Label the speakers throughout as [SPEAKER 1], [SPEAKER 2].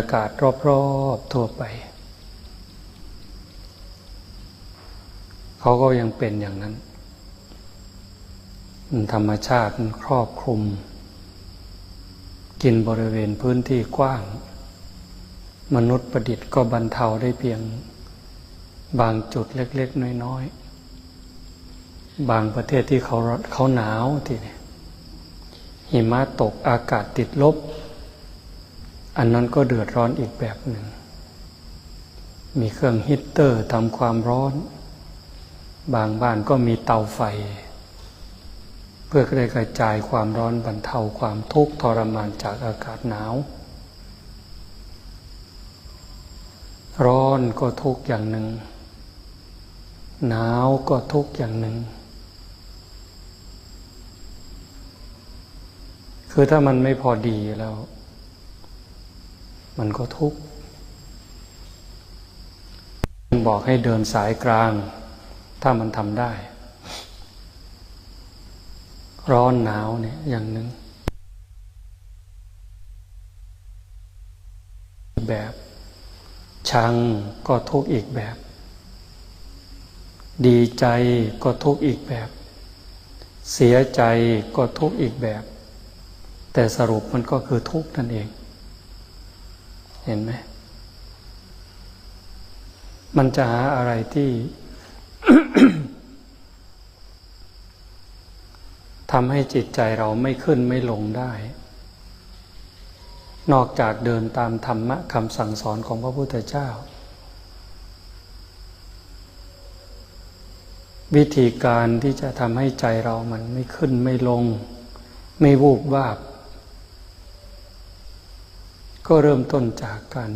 [SPEAKER 1] รยากาศรอบๆทั่วไป เขาก็ยังเป็นอย่างนั้น ธรรมชาติครอบคลุม กินบริเวณพื้นที่กว้าง มนุษย์ประดิษฐ์ก็บรรเทาได้เพียง บางจุดเล็กๆ น้อยๆ บางประเทศที่เขาเขาหนาวทีนี่หิมะตกอากาศติดลบ อันนั้นก็เดือดร้อนอีกแบบหนึ่ง มีเครื่องฮีตเตอร์ทำความร้อน บางบ้านก็มีเตาไฟ เพื่อได้กระจายความร้อนบรรเทาความทุกข์ทรมานจากอากาศหนาว ร้อนก็ทุกข์อย่างหนึ่ง หนาวก็ทุกข์อย่างหนึ่งคือถ้ามันไม่พอดีแล้ว มันก็ทุกข์บอกให้เดินสายกลาง ถ้ามันทำได้ ร้อนหนาวเนี่ยอย่างหนึ่งแบบ ชังก็ทุกข์อีกแบบ ดีใจก็ทุกข์อีกแบบ เสียใจก็ทุกข์อีกแบบ แต่สรุปมันก็คือทุกข์นั่นเอง เห็นไหม มันจะหาอะไรที่ทำให้จิตใจเราไม่ขึ้นไม่ลงได้ นอกจากเดินตามธรรมะคำสั่งสอนของพระพุทธเจ้า วิธีการที่จะทำให้ใจเรามันไม่ขึ้นไม่ลง ไม่วูบวาบ ก็เริ่มต้นจากการ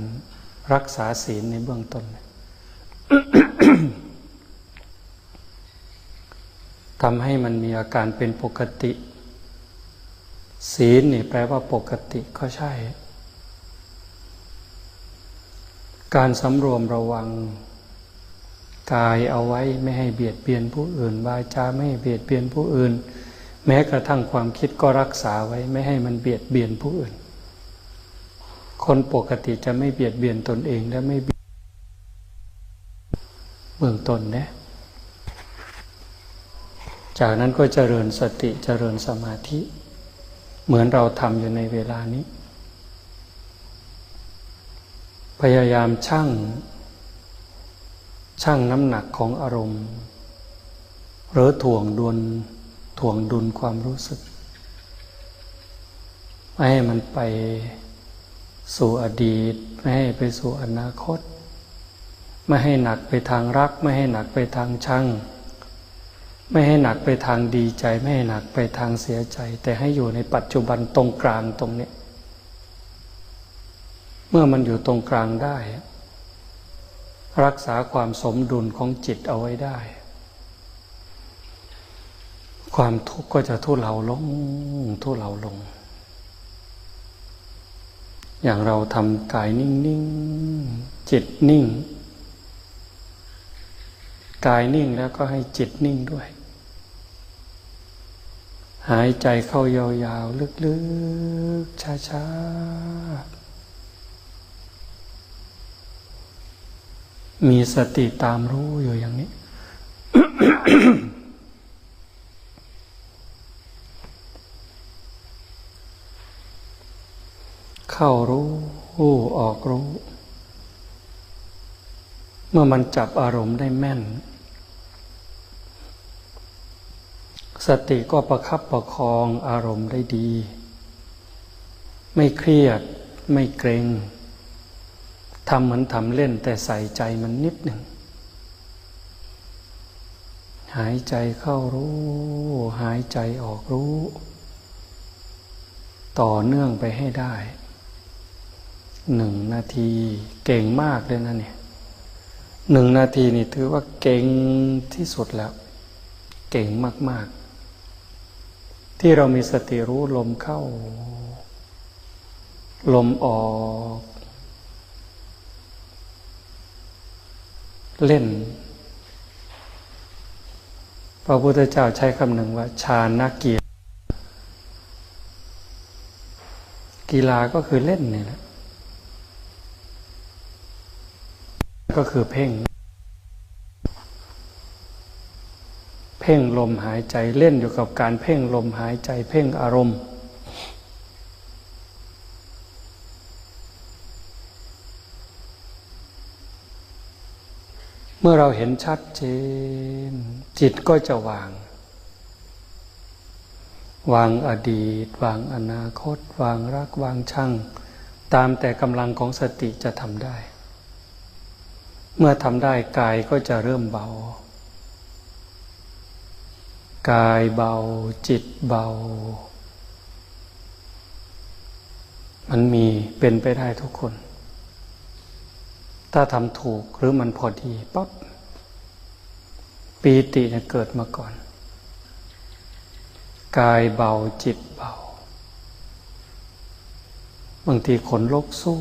[SPEAKER 1] รักษาศีลในเบื้องต้นทำให้มันมีอาการเป็นปกติ ศีลนี่แปลว่าปกติก็ใช่ การสำรวมระวัง กายเอาไว้ไม่ให้เบียดเบียนผู้อื่นวาจาไม่ให้เบียดเบียนผู้อื่น แม้กระทั่งความคิดก็รักษาไว้ไม่ให้มันเบียดเบียนผู้อื่น คนปกติจะไม่เบียดเบียนตนเองและไม่เบียดเบื้องต้นนะจากนั้นก็เจริญสติเจริญสมาธิ เหมือนเราทำอยู่ในเวลานี้ พยายามชั่งชั่งน้ำหนักของอารมณ์ หรือถ่วงดุลถ่วงดุลความรู้สึก ไม่ให้มันไป สู่อดีต ไม่ให้ไปสู่อนาคต ไม่ให้หนักไปทางรัก ไม่ให้หนักไปทางชังไม่ให้หนักไปทางดีใจ ไม่ให้หนักไปทางเสียใจ แต่ให้อยู่ในปัจจุบันตรงกลางตรงนี้เมื่อมันอยู่ตรงกลางได้ รักษาความสมดุลของจิตเอาไว้ได้ ความทุกข์ก็จะทุเลาลงทุเลาลง อย่างเราทำกายนิ่งๆ จิตนิ่ง กายนิ่งแล้วก็ให้จิตนิ่งด้วย หายใจเข้ายาวๆ ลึกๆ ช้าๆ มีสติตามรู้อยู่อย่างนี้ เข้ารู้ออกรู้ เมื่อมันจับอารมณ์ได้แม่น สติก็ประคับประคองอารมณ์ได้ดี ไม่เครียดไม่เกรงทำเหมือนทำเล่นแต่ใส่ใจมันนิดหนึ่ง หายใจเข้ารู้ หายใจออกรู้ ต่อเนื่องไปให้ได้ หนึ่งนาทีเก่งมากเลยนะเนี่ยหนึ่งนาทีนี่ถือว่าเก่งที่สุดแล้ว เก่งมาก ๆ ที่เรามีสติรู้ลมเข้า ลมออก เล่น พระพุทธเจ้าใช้คำหนึ่งว่า ชาณกีฬากีฬาก็คือเล่นนี่แหละ ก็คือเพ่ง เพ่งลมหายใจเล่นอยู่กับการเพ่งลมหายใจเพ่งอารมณ์เมื่อเราเห็นชัดเจน จิตก็จะวาง วางอดีต วางอนาคต วางรักวางชังตามแต่กำลังของสติจะทำได้ เมื่อทำได้กายก็จะเริ่มเบา กายเบาจิตเบา มันมีเป็นไปได้ทุกคน ถ้าทำถูกหรือมันพอดีปั๊บปีติเนี่ยเกิดมาก่อน กายเบาจิตเบา บางทีขนลกสู้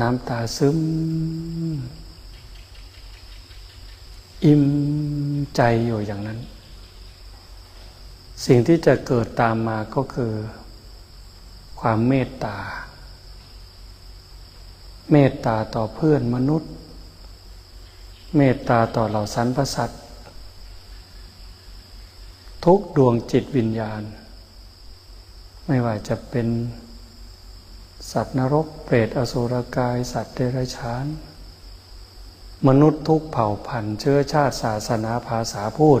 [SPEAKER 1] น้ำตาซึม อิ่มใจอยู่อย่างนั้น สิ่งที่จะเกิดตามมาก็คือ ความเมตตา เมตตาต่อเพื่อนมนุษย์ เมตตาต่อเหล่าสรรพสัตว์ทุกดวงจิตวิญญาณ ไม่ว่าจะเป็น สัตว์นรก เปรตอสุรกาย สัตว์เดรัจฉาน มนุษย์ทุกเผ่าพันธุ์เชื้อชาติศาสนาภาษาพูด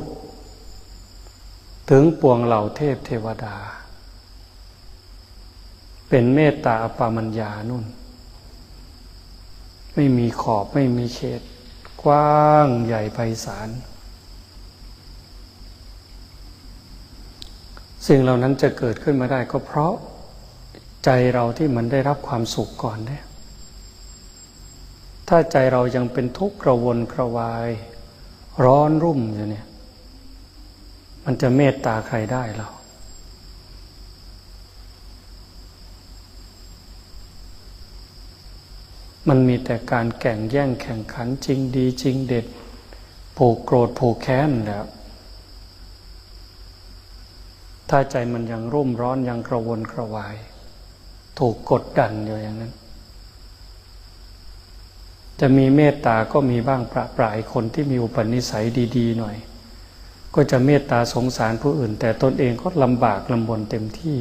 [SPEAKER 1] ถึงปวงเหล่าเทพเทวดา เป็นเมตตาอปามัญญานุ่น ไม่มีขอบไม่มีเขต กว้างใหญ่ไพศาลสิ่งเหล่านั้นจะเกิดขึ้นมาได้ก็เพราะ ใจเราที่มันได้รับความสุขก่อนเนี่ยถ้าใจเรายังเป็นทุกข์กระวนกระวาย ร้อนรุ่มอยู่เนี่ย มันจะเมตตาใครได้เรามันมีแต่การแข่งแย่งแข่งขันจริงดีจริงเด็ดผูกโกรธผูกแค้นแล้วถ้าใจมันยังรุ่มร้อนยังกระวนกระวาย ถูกกดดันอยู่อย่างนั้น จะมีเมตตาก็มีบ้างประปรายคนที่มีอุปนิสัยดี ๆ หน่อย ก็จะเมตตาสงสารผู้อื่น แต่ตนเองก็ลำบากลำบนเต็มที่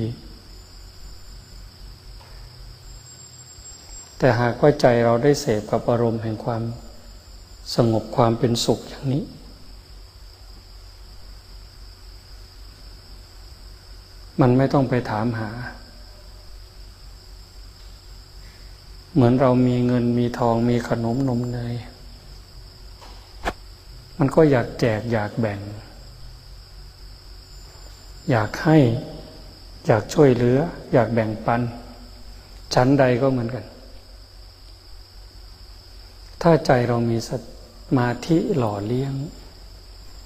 [SPEAKER 1] แต่หากว่าใจเราได้เสพกับอารมณ์แห่งความสงบความเป็นสุขอย่างนี้มันไม่ต้องไปถามหา เหมือนเรามีเงินมีทองมีขนมนมเนยมันก็อยากแจกอยากแบ่ง อยากให้อยากช่วยเหลือ อยากแบ่งปัน ชั้นใดก็เหมือนกัน ถ้าใจเรามีสมาธิหล่อเลี้ยง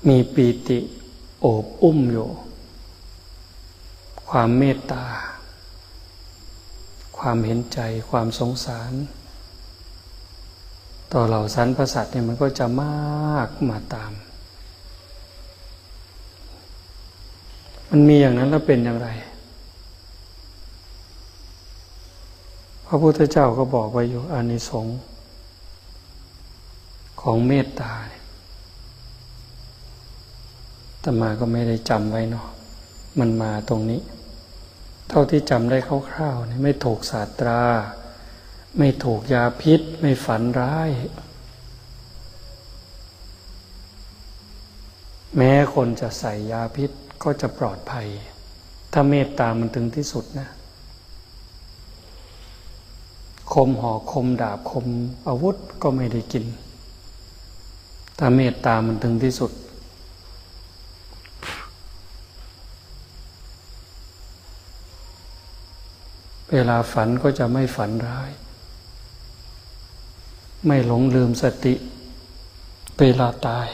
[SPEAKER 1] มีปีติโอบอุ้มอยู่ ความเมตตา ความเห็นใจความสงสาร ต่อเหล่าสรรพสัตว์เนี่ยมันก็จะมากมาตาม มันมีอย่างนั้นแล้วเป็นอย่างไร พระพุทธเจ้าก็บอกไว้อยู่อานิสงส์ของเมตตาแต่มาก็ไม่ได้จำไว้เนาะมันมาตรงนี้ เท่าที่จำได้คร่าวๆนี่ไม่ถูกศาสตรา ไม่ถูกยาพิษ ไม่ฝันร้าย แม้คนจะใส่ยาพิษก็จะปลอดภัย ถ้าเมตตามันถึงที่สุดนะ คมหอกคมดาบคมอาวุธก็ไม่ได้กิน ถ้าเมตตามันถึงที่สุด เวลาฝันก็จะไม่ฝันร้าย ไม่หลงลืมสติ เวลาตาย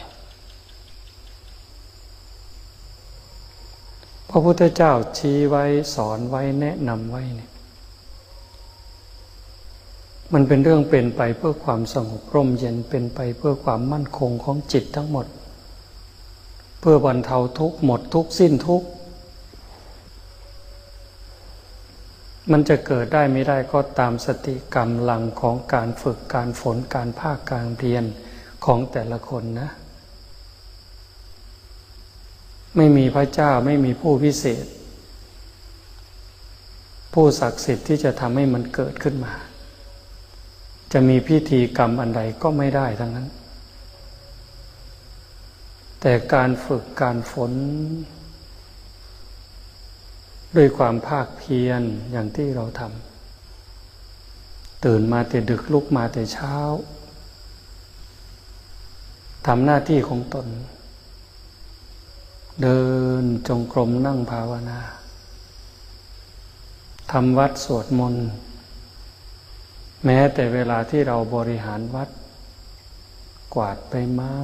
[SPEAKER 1] พระพุทธเจ้าชี้ไว้สอนไว้แนะนำไว้เนี่ยมันเป็นเรื่องเป็นไปเพื่อความสงบร่มเย็นเป็นไปเพื่อความมั่นคงของจิตทั้งหมด เพื่อบรรเทาทุกข์หมดทุกข์สิ้นทุกข์ มันจะเกิดได้ไม่ได้ก็ตามสติกรรมลังของการฝึกการฝนการภาคการเรียนของแต่ละคนนะ ไม่มีพระเจ้าไม่มีผู้พิเศษ ผู้ศักดิ์สิทธิ์ที่จะทำให้มันเกิดขึ้นมา จะมีพิธีกรรมอันใดก็ไม่ได้ทั้งนั้น แต่การฝึกการฝน ด้วยความภาคเพียรอย่างที่เราทำตื่นมาแต่ดึกลุกมาแต่เช้าทำหน้าที่ของตน เดินจงกรมนั่งภาวนาทำวัดสวดมนต์แม้แต่เวลาที่เราบริหารวัด กวาดใบไม้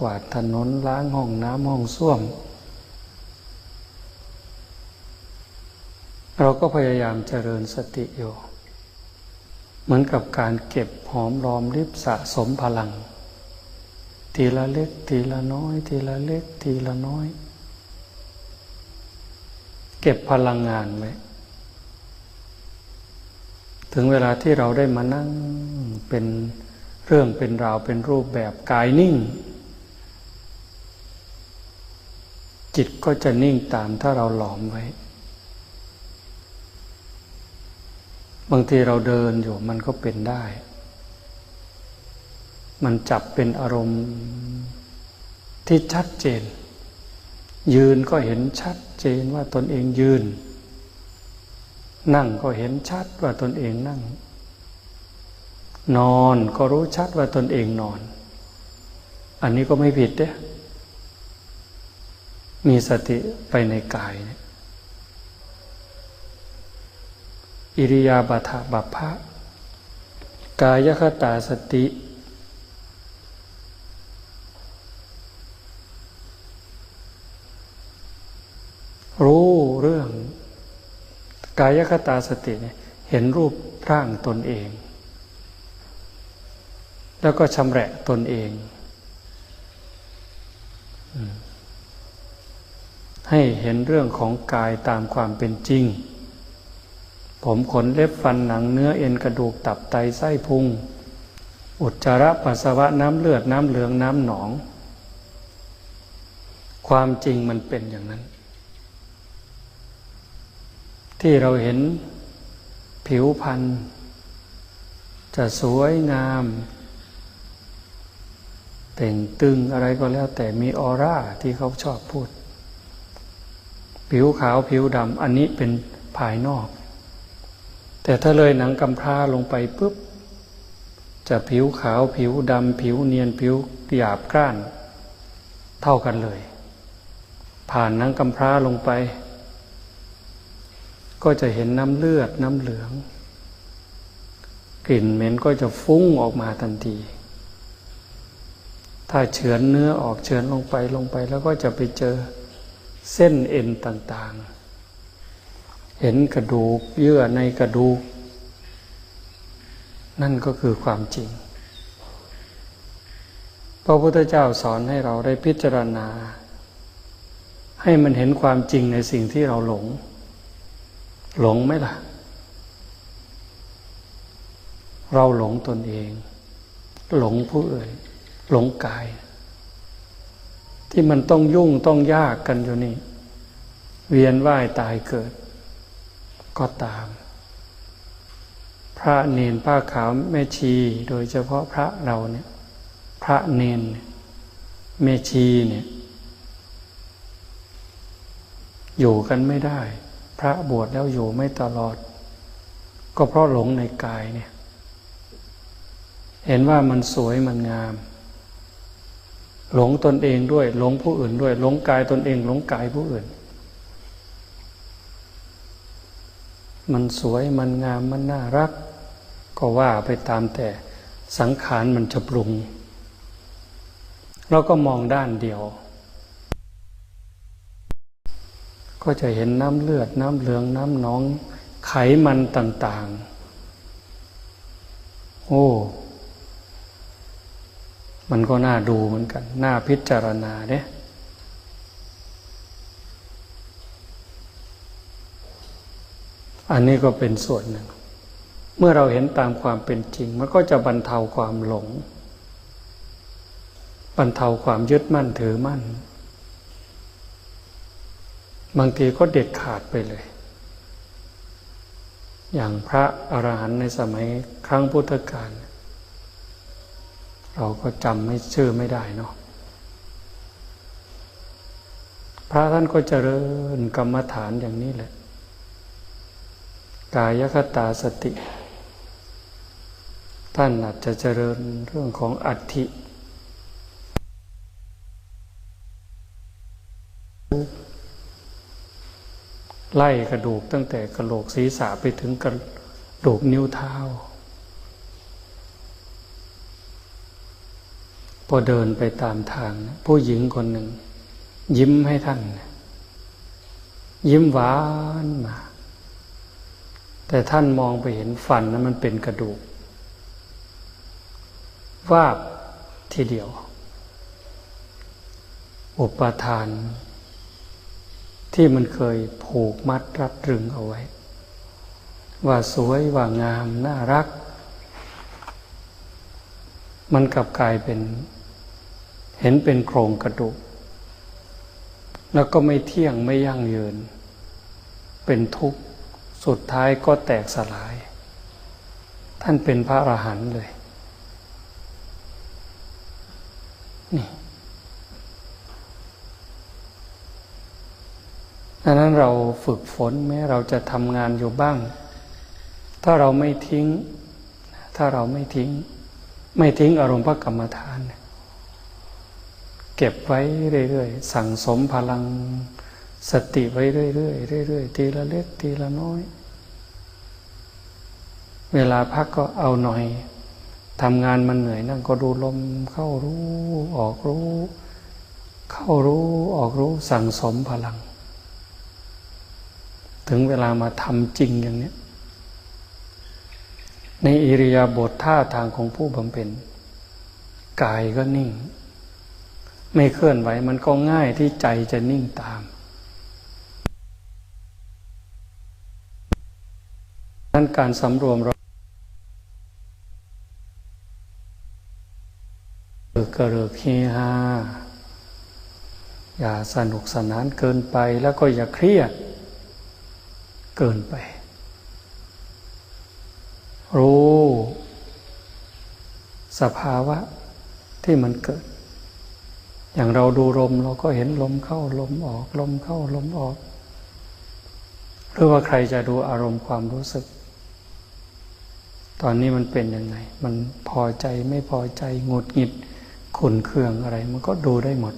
[SPEAKER 1] กวาดถนนล้างห้องน้ำห้องส้วม เราก็พยายามเจริญสติอยู่ เหมือนกับการเก็บหอมรอมริบสะสมพลัง ทีละเล็กทีละน้อย ทีละเล็กทีละน้อย เก็บพลังงานไว้ถึงเวลาที่เราได้มานั่งเป็นเรื่องเป็นราวเป็นรูปแบบกายนิ่ง จิตก็จะนิ่งตามถ้าเราหลอมไว้ บางทีเราเดินอยู่มันก็เป็นได้ มันจับเป็นอารมณ์ที่ชัดเจน ยืนก็เห็นชัดเจนว่าตนเองยืน นั่งก็เห็นชัดว่าตนเองนั่ง นอนก็รู้ชัดว่าตนเองนอน อันนี้ก็ไม่ผิดเด้มีสติไปในกายเนี่ย อิริยาบถบัพพะกายคตาสติ รู้เรื่อง กายคตาสติเนี่ยเห็นรูปร่างตนเอง แล้วก็ชำแหละตนเองให้เห็นเรื่องของกายตามความเป็นจริง ผมขนเล็บฟันหนังเนื้อเอ็นกระดูกตับไตไส้พุง อุจจาระปัสสาวะน้ำเลือดน้ำเหลืองน้ำหนอง ความจริงมันเป็นอย่างนั้น ที่เราเห็นผิวพรรณจะสวยงามเต่งตึงอะไรก็แล้วแต่มีออร่าที่เขาชอบพูด ผิวขาวผิวดำอันนี้เป็นภายนอก แต่ถ้าเลยหนังกำพร้าลงไปปุ๊บ จะผิวขาวผิวดำผิวเนียนผิวหยาบกร้าน เท่ากันเลย ผ่านหนังกำพร้าลงไป ก็จะเห็นน้ำเลือดน้ำเหลือง กลิ่นเหม็นก็จะฟุ้งออกมาทันที ถ้าเฉือนเนื้อออกเฉือนลงไปลงไปแล้วก็จะไปเจอเส้นเอ็นต่างๆ เห็นกระดูกเยื่อในกระดูก นั่นก็คือความจริง พระพุทธเจ้าสอนให้เราได้พิจารณา ให้มันเห็นความจริงในสิ่งที่เราหลง หลงไหมล่ะ เราหลงตนเอง หลงผู้อื่นหลงกาย ที่มันต้องยุ่งต้องยากกันอยู่นี่ เวียนว่ายตายเกิด ก็ตาม พระเนนผ้าขาวแม่ชีโดยเฉพาะพระเราเนี่ยพระเนนแม่ชีเนี่ยอยู่กันไม่ได้ พระบวชแล้วอยู่ไม่ตลอด ก็เพราะหลงในกายเนี่ย เห็นว่ามันสวยมันงาม หลงตนเองด้วย หลงผู้อื่นด้วย หลงกายตนเอง หลงกายผู้อื่น มันสวยมันงามมันน่ารัก ก็ว่าไปตามแต่สังขารมันจะปรุง เราก็มองด้านเดียว ก็จะเห็นน้ำเลือดน้ำเหลืองน้ำหนอง ไขมันต่าง ๆ โอ้มันก็น่าดูเหมือนกัน น่าพิจารณาเนี่ย อันนี้ก็เป็นส่วนหนึ่ง เมื่อเราเห็นตามความเป็นจริง มันก็จะบรรเทาความหลง บรรเทาความยึดมั่นถือมั่น บางทีก็เด็ดขาดไปเลย อย่างพระอรหันต์ในสมัยครั้งพุทธกาลเราก็จำไม่ชื่อไม่ได้เนาะพระท่านก็เจริญกรรมฐานอย่างนี้แหละ กายคตาสติ ท่านอาจจะเจริญเรื่องของอัฐิไล่กระดูกตั้งแต่กระโหลกศีรษะไปถึงกระดูกนิ้วเท้า พอเดินไปตามทาง ผู้หญิงคนหนึ่ง ยิ้มให้ท่าน ยิ้มหวานมา แต่ท่านมองไปเห็นฟันนั้นมันเป็นกระดูกวาบทีเดียว อุปทาน ที่มันเคยผูกมัดรัดรึงเอาไว้ ว่าสวยว่างาม น่ารัก มันกลับกลายเป็น เห็นเป็นโครงกระดูก แล้วก็ไม่เที่ยงไม่ยั่งยืน เป็นทุกข์ สุดท้ายก็แตกสลาย ท่านเป็นพระอรหันต์เลย นี่ดังนั้นเราฝึกฝนแม้เราจะทำงานอยู่บ้าง ถ้าเราไม่ทิ้ง ถ้าเราไม่ทิ้ง ไม่ทิ้งอารมณ์พระกรรมฐาน เก็บไว้เรื่อยๆ สั่งสมพลัง สติไว้เรื่อยๆเรื่อยๆทีละเล็กทีละน้อย เวลาพักก็เอาหน่อยทำงานมันเหนื่อยนั่งก็ดูลมเข้ารู้ออกรู้ เข้ารู้ออกรู้สั่งสมพลัง ถึงเวลามาทำจริงอย่างนี้ในอิริยาบถท่าทางของผู้บำเพ็ญกายก็นิ่ง ไม่เคลื่อนไหวมันก็ง่ายที่ใจจะนิ่งตาม นั้นการสำรวมเราเกระเริกเฮฮาอย่าสนุกสนานเกินไปแล้วก็อย่าเครียด เกินไป รู้ สภาวะที่มันเกิด อย่างเราดูลมเราก็เห็นลมเข้าลมออก ลมเข้าลมออก หรือว่าใครจะดูอารมณ์ความรู้สึก ตอนนี้มันเป็นยังไง มันพอใจไม่พอใจงุดหงิดขุนเคืองอะไร มันก็ดูได้หมด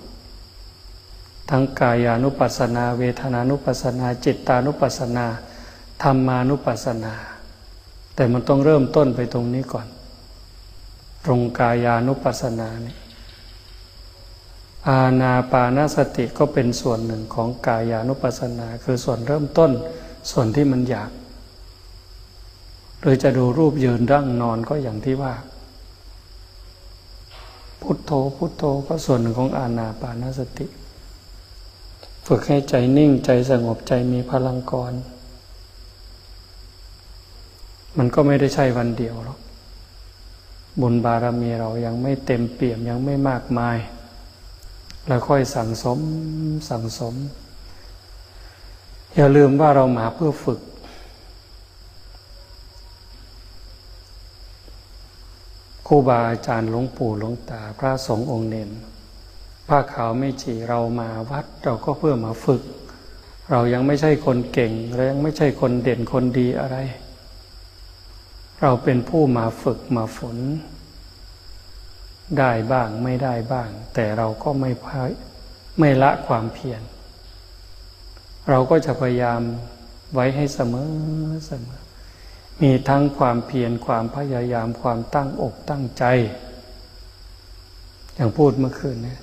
[SPEAKER 1] ทั้งกายานุปัสสนา เวทนานุปัสสนา จิตตานุปัสสนาธรรมานุปัสสนา แต่มันต้องเริ่มต้นไปตรงนี้ก่อน ตรงกายานุปัสสนาเนี่ยอาณาปานสติก็เป็นส่วนหนึ่งของกายานุปัสสนา คือส่วนเริ่มต้นส่วนที่มันอยาก หรือจะดูรูปยืนร่างนอนก็อย่างที่ว่า พุทโธพุทโธก็ส่วนหนึ่งของอาณาปานสติ ฝึกให้ใจนิ่งใจสงบใจมีพลังกร มันก็ไม่ได้ใช่วันเดียวหรอกบุญบารมีเรายังไม่เต็มเปี่ยมยังไม่มากมายแล้วค่อยสั่งสมสั่งสม อย่าลืมว่าเรามาเพื่อฝึก ครูบาอาจารย์หลวงปู่หลวงตาพระสงฆ์องค์เนนผ้าขาวไม่จีเรามาวัดเราก็เพื่อมาฝึก เรายังไม่ใช่คนเก่งเรายังไม่ใช่คนเด่นคนดีอะไร เราเป็นผู้มาฝึกมาฝน ได้บ้างไม่ได้บ้าง แต่เราก็ไม่พายไม่ละความเพียรเราก็จะพยายามไว้ให้เสมอเสมอ มีทั้งความเพียรความพยายามความตั้งอกตั้งใจ อย่างพูดเมื่อคืนเนี่ย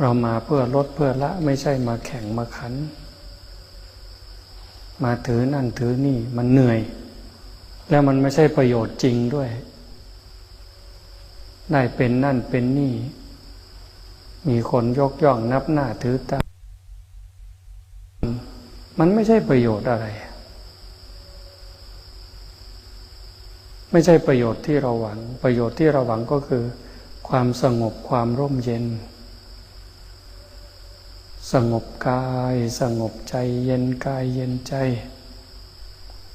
[SPEAKER 1] เรามาเพื่อลดเพื่อละไม่ใช่มาแข่งมาขัน มาถือนั่นถือนี่มันเหนื่อย แล้วมันไม่ใช่ประโยชน์จริงด้วย ได้เป็นนั่นเป็นนี่ มีคนยกย่องนับหน้าถือตามันไม่ใช่ประโยชน์อะไร ไม่ใช่ประโยชน์ที่เราหวัง ประโยชน์ที่เราหวังก็คือ ความสงบความร่มเย็น สงบกาย สงบใจเย็นกายเย็นใจ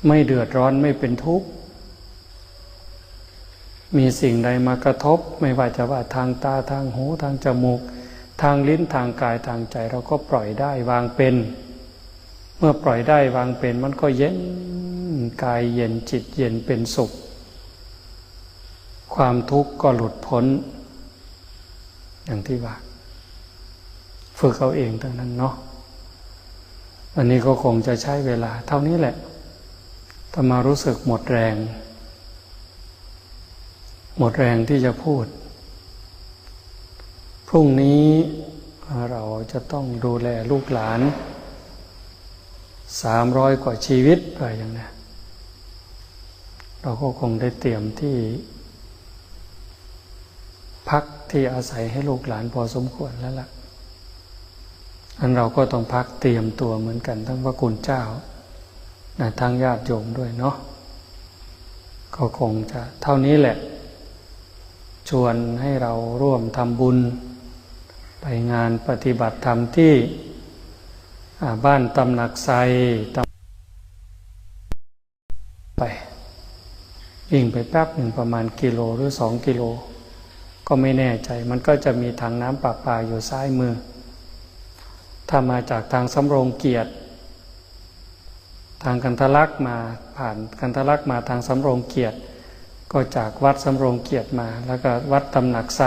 [SPEAKER 1] ไม่เดือดร้อนไม่เป็นทุกข์มีสิ่งใดมากระทบ ไม่ว่าจะว่าทางตาทางหูทางจมูก ทางลิ้นทางกายทางใจ เราก็ปล่อยได้วางเป็น เมื่อปล่อยได้วางเป็นมันก็เย็นกายเย็นจิตเย็นเป็นสุข ความทุกข์ก็หลุดพ้น อย่างที่ว่า ฝึกเอาเองทั้งนั้นเนาะอันนี้ก็คงจะใช้เวลา เท่านี้แหละถ้ามารู้สึกหมดแรง หมดแรงที่จะพูด พรุ่งนี้เราจะต้องดูแลลูกหลานสามร้อยกว่าชีวิตอะไรอย่างนี้เราก็คงได้เตรียมที่ พักที่อาศัยให้ลูกหลานพอสมควรแล้วล่ะอันเราก็ต้องพักเตรียมตัวเหมือนกัน ทั้งพระคุณเจ้านะทั้งญาติโยมด้วยเนาะก็คงจะเท่านี้แหละ ชวนให้เราร่วมทำบุญ ไปงานปฏิบัติธรรมที่บ้านตำหนักไซตไปวิ่งไปแป๊บหนึ่งประมาณกิโลหรือสองกิโล ก็ไม่แน่ใจ มันก็จะมีทางน้ำประปาอยู่ซ้ายมือ ถ้ามาจากทางสำโรงเกียรติทางกันทะลักมาผ่านกันทะลักมาทางสำโรงเกียรติ ก็จากวัดสำโรงเกียรติมา แล้วก็วัดตำหนักไซ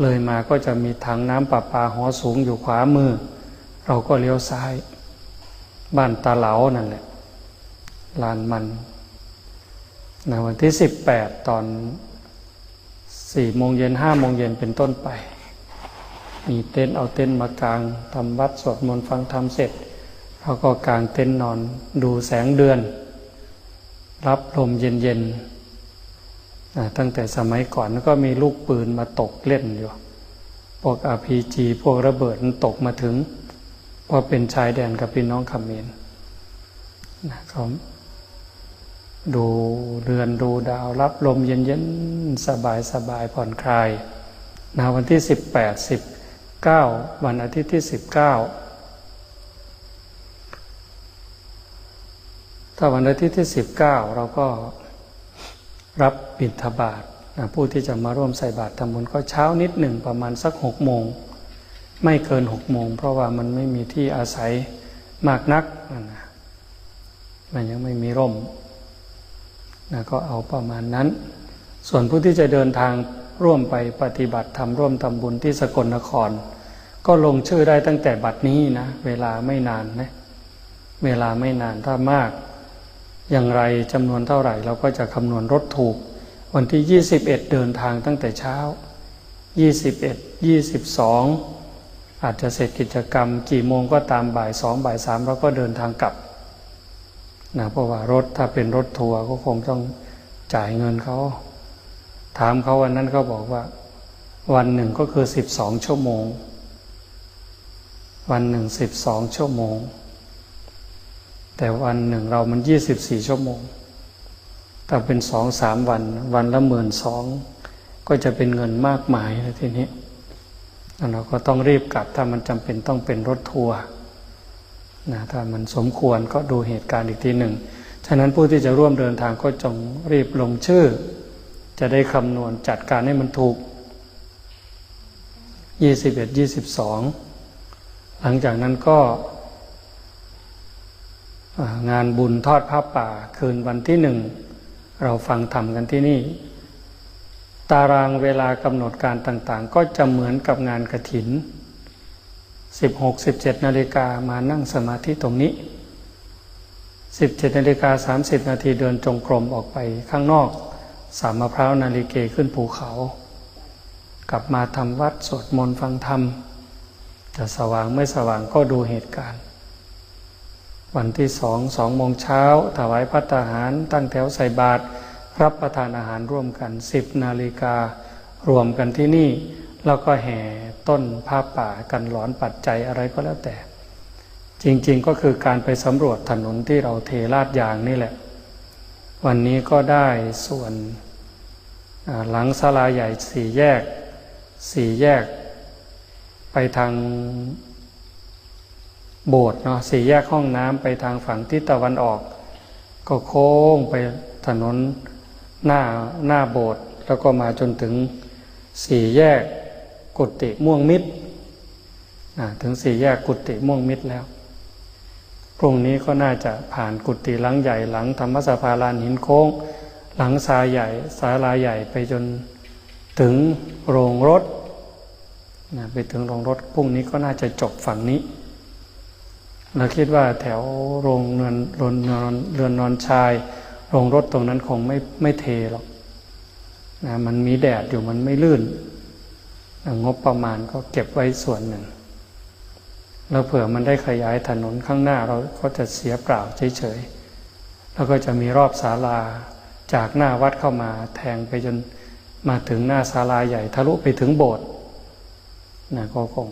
[SPEAKER 1] เลยมาก็จะมีทางน้ำประปาหอสูงอยู่ขวามือ เราก็เลี้ยวซ้าย บ้านตาเหลานั่นแหละลานมันในวันที่สิบแปดตอน สี่โมงเย็นห้าโมงเย็นเป็นต้นไป มีเต็นเอาเต็นมากลางทำวัดสวดมนต์ฟังธรรมเสร็จเราก็กลางเต็นนอนดูแสงเดือน รับลมเย็นๆตั้งแต่สมัยก่อนก็มีลูกปืนมาตกเล่นอยู่พวกอาพีจีพวกระเบิดมันตกมาถึงพราเป็นชายแดนกับพี่น้องขมเมนนะเขา ดูเรือนดูดาวรับลมเย็นๆ สบายสบายผ่อนคลายนะวันที่สิบแปดสิบเก้าวันอาทิตย์ที่สิบเก้าถ้าวันอาทิตย์ที่สิบเก้าเราก็รับบิณฑบาตนะผู้ที่จะมาร่วมใส่บาตรทำบุญก็เช้านิดหนึ่งประมาณสักหกโมง ไม่เกินหกโมง เพราะว่ามันไม่มีที่อาศัยมากนักนะมันยังไม่มีร่ม นะก็เอาประมาณนั้น ส่วนผู้ที่จะเดินทางร่วมไปปฏิบัติธรรมร่วมทำบุญที่สกลนคร ก็ลงชื่อได้ตั้งแต่บัดนี้นะ เวลาไม่นานนะเวลาไม่นานถ้ามาก อย่างไรจำนวนเท่าไหร่เราก็จะคำนวณรถถูก วันที่ 21 เดินทางตั้งแต่เช้า 21 22 อาจจะเสร็จกิจกรรม กี่โมงก็ตามบ่ายสองบ่ายสามเราก็เดินทางกลับ นะเพราะว่ารถถ้าเป็นรถทัวร์ก็คงต้องจ่ายเงินเขา ถามเขาวันนั้นเขาบอกว่า วันหนึ่งก็คือสิบสองชั่วโมง วันหนึ่งสิบสองชั่วโมง แต่วันหนึ่งเรามันยี่สิบสี่ชั่วโมงถ้าเป็นสองสามวัน วันละหมื่นสองก็จะเป็นเงินมากมายเลยทีนี้เราก็ต้องรีบกลับถ้ามันจำเป็นต้องเป็นรถทัวร์ นะถ้ามันสมควรก็ดูเหตุการณ์อีกทีหนึ่ง ฉะนั้นผู้ที่จะร่วมเดินทางก็จงรีบลงชื่อ จะได้คำนวณจัดการให้มันถูก 21 22 หลังจากนั้นก็งานบุญทอดผ้าป่าคืนวันที่หนึ่ง เราฟังธรรมกันที่นี่ ตารางเวลากำหนดการต่างๆ ก็จะเหมือนกับงานกระถิน 16-17นาฬิกามานั่งสมาธิตรงนี้ 17นาฬิกา30 นาทีเดินจงกรมออกไปข้างนอก สามมะพร้าวนาฬิเกขึ้นภูเขา กลับมาทำวัดสวดมนต์ฟังธรรม จะสว่างไม่สว่างก็ดูเหตุการณ์ วันที่สองสองโมงเช้าถวายพัตหาร ตั้งแถวใส่บาตรรับประทานอาหารร่วมกันสิบนาฬิการวมกันที่นี่ แล้วก็แห่ต้นผ้าป่ากันหลอนปัจจัยอะไรก็แล้วแต่ จริงๆก็คือการไปสำรวจถนนที่เราเทลาดยางนี่แหละ วันนี้ก็ได้ส่วนหลังศาลาใหญ่สี่แยกสี่แยก ไปทางโบสถ์เนาะสี่แยกห้องน้ำไปทางฝั่งทิศตะวันออก ก็โค้งไปถนนหน้าหน้าโบสถ์แล้วก็มาจนถึงสี่แยก กุฏิม่วงมิตรถึงสี่แยกกุฏิม่วงมิตรแล้ว พรุ่งนี้ก็น่าจะผ่านกุฏิหลังใหญ่หลังธรรมสภาลานหินโค้ง หลังศาใหญ่ศาลาใหญ่ไปจนถึงโรงรถนะไปถึงโรงรถพรุ่งนี้ก็น่าจะจบฝั่งนี้ เราคิดว่าแถวโรงเรือนเรือนนอนเรือนนอนชาย โรงรถตรงนั้นคงไม่ไม่เทหรอกนะมันมีแดดอยู่มันไม่ลื่น งบประมาณก็เก็บไว้ส่วนหนึ่ง แล้วเผื่อมันได้ขยายถนนข้างหน้าเราก็จะเสียเปล่าเฉยๆ แล้วก็จะมีรอบศาลาจากหน้าวัดเข้ามาแทงไปจนมาถึงหน้าศาลาใหญ่ทะลุไปถึงโบสถ์นะก็คง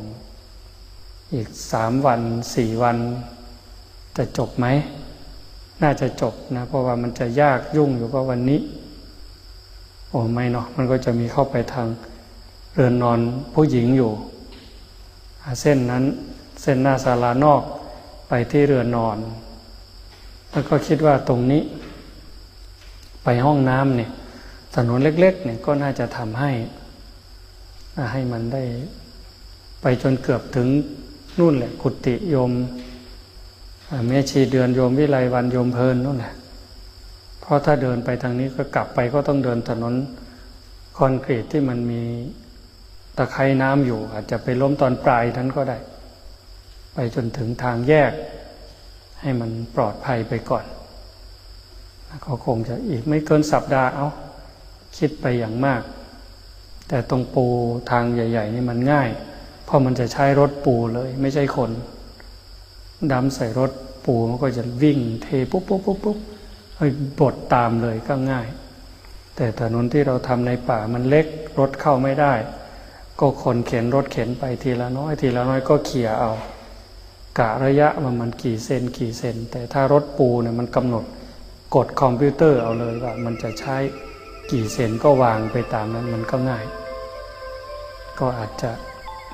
[SPEAKER 1] อีกสามวันสี่วันจะจบไหม น่าจะจบนะ เพราะว่ามันจะยากยุ่งอยู่กับวันนี้ โอ้ไม่เนาะมันก็จะมีเข้าไปทาง เรือนนอนผู้หญิงอยู่ เส้นนั้นเส้นหน้าศาลานอกไปที่เรือนนอน แล้วก็คิดว่าตรงนี้ ไปห้องน้ำเนี่ยถนนเล็ก ๆ เนี่ยก็น่าจะทำให้ให้มันได้ไปจนเกือบถึงนู่นแหละ กุฏิโยมแม่ชีเดือนโยมวิไลวันโยมเพลินนู่นแหละเพราะถ้าเดินไปทางนี้ก็กลับไปก็ต้องเดินถนนคอนกรีตที่มันมี ตะไคร่น้ำอยู่ อาจจะไปล้มตอนปลายนั้นก็ได้ ไปจนถึงทางแยก ให้มันปลอดภัยไปก่อนก็คงจะอีกไม่เกินสัปดาห์เอาคิดไปอย่างมาก แต่ตรงปูทางใหญ่ ๆ นี่มันง่าย เพราะมันจะใช้รถปูเลย ไม่ใช่คนดำใส่รถปูมันก็จะวิ่งเทปุ๊บปุ๊บปุ๊บปุ๊บให้บดตามเลยก็ง่าย แต่ถนนที่เราทำในป่ามันเล็กรถเข้าไม่ได้ ก็คนเข็นรถเข็นไปทีละน้อย ทีละน้อยก็เขี่ยเอา กะระยะว่ามันกี่เซนกี่เซน แต่ถ้ารถปูเนี่ยมันกำหนดกดคอมพิวเตอร์เอาเลยว่า มันจะใช้กี่เซนก็วางไปตามนั้นมันก็ง่าย ก็อาจจะ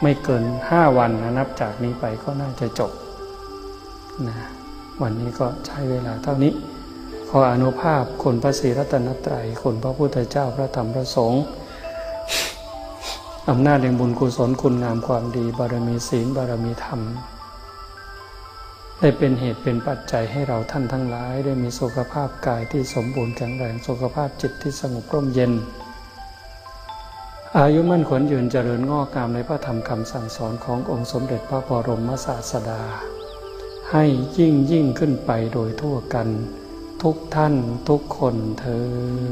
[SPEAKER 1] ไม่เกินห้าวันนะนับจากนี้ไปก็น่าจะจบนะวันนี้ก็ใช้เวลาเท่านี้ ขออนุภาพคุณพระศรีรัตนตรัยคุณพระพุทธเจ้าพระธรรมพระสงฆ์ อำนาจแห่งบุญกุศลคุณงามความดี บารมีศีลบารมีธรรม ได้เป็นเหตุเป็นปัจจัยให้เราท่านทั้งหลาย ได้มีสุขภาพกายที่สมบูรณ์แข็งแรงสุขภาพจิตที่สงบร่มเย็น อายุมั่นขวัญยืนเจริญงอกงามในพระธรรมคำสั่งสอนขององค์สมเด็จพระบรมศาสดา ให้ยิ่งยิ่งขึ้นไปโดยทั่วกัน ทุกท่านทุกคนเทิน